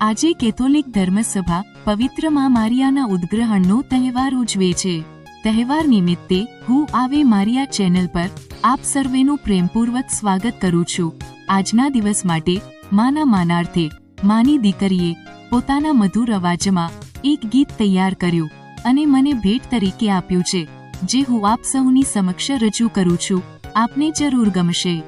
આજે Catholic ધર્મસભા પવિત્રમાં Mariana ઉદ્ગ્રહણનો તહેવાર ઉજવે છે. તહેવાર નિમિત્તે હું આવે મારિયા ચેનલ પર આપ સર્વેનું પ્રેમપૂર્વક સ્વાગત કરું છું. આજના દિવસ માટે માના માનાર્થે માની દીકરીએ પોતાના મધુર અવાજમાં એક ગીત તૈયાર કર્યું અને મને ભેટ તરીકે આપ્યું છે, જે હું આપ સૌની સમક્ષ રજૂ કરું છું. આપને જરૂર ગમશે.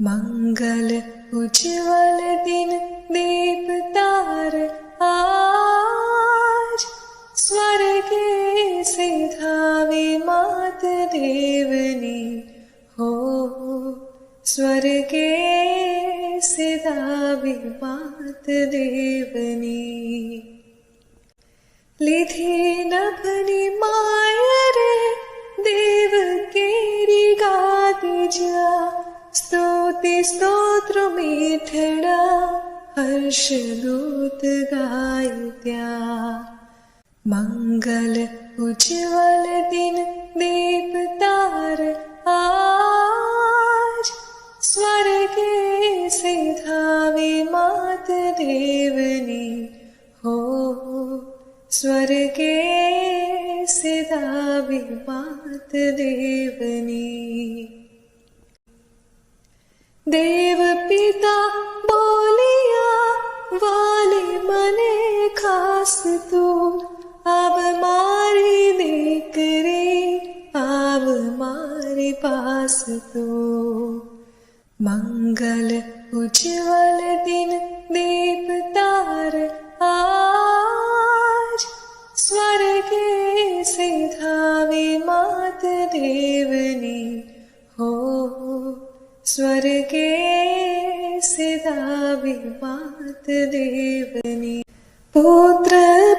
મંગલ उज्ज्वल दिन दीप तार आज स्वर्गे से धावे मात देवनी। हो स्वर्गे से धावे मात देवनी। लिधि स्वर्गावि मा देव मीठडा हर्षदूत गायत्या मङ्गल उज्ज्वल दिन दीपदार स्वर्गे सिद्धा मात देवनी। हो स्वर्गे सिधावी मात देवनी। देव पिता बोलिया वाले मने खास तू। अव मे दीकरी पास तू। मंगल उज्वल दिन देवता स्वर्गे सिदा विमात देवनी। पुत्र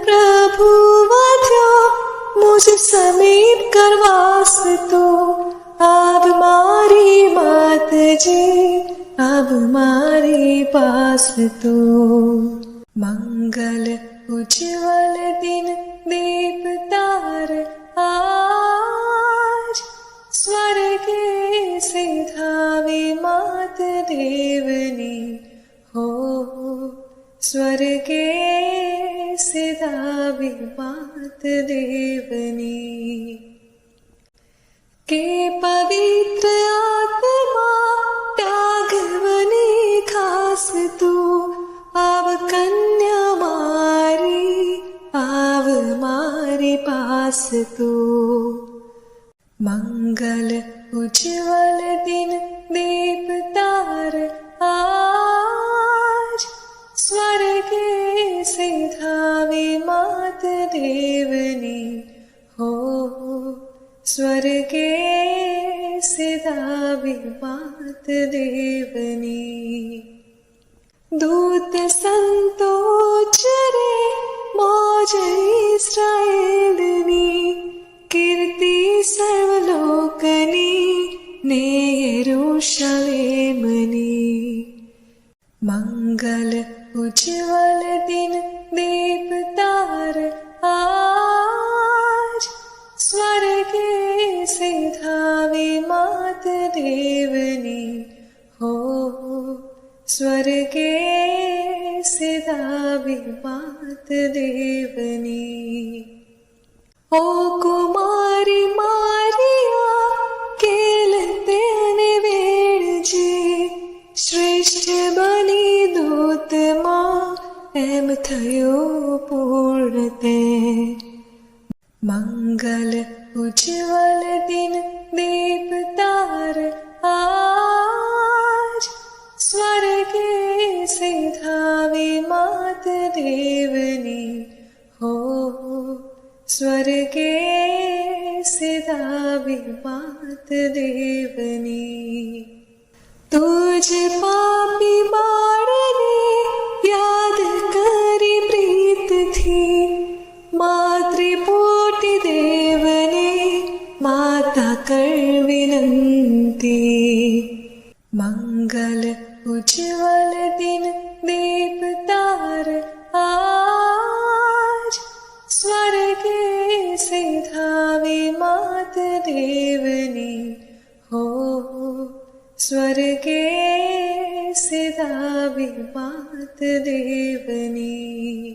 प्रभु वध्यो, मुझे समीप करवास तो। अब मारी मात जी, अब मारी पास तो। मंगल उज्जवल दिन दीप तार आज। स्वर्ग से धावी वनि हो स्वर्गे सिद्धभिमात् देवी के पवित् माघवनि कासु प्यारि आव कन्या मारी आव मा पास्तु मङ्गल उज्ज्वल दिन दीप तार आज स्वर्गे से धावी मात देवनी। हो, स्वर्गे से धावी मात देवनी। दूत संतो चरे मौज इस्राएलनी यरूशलेमनी मंगल उज्ज्वल दिन दीप तार आज। स्वर्गे से धावी मात देवनी। हो, स्वर्गे से धावी मात देवनी। ओ कुमारी એમ થયો પૂર્ણ તે મંગલ ઉજ્જવલ દિન દીપ તાર આજ સ્વર્ગે સે ધાવી માત દેવની હો સ્વર્ગે સે ધાવી માત દેવની तुझ पापी बाळने उज्ज्वल दिन दीप तार आज। स्वर्गे धावी मात देवनी हो। स्वर्गे सिधावि मात देवनी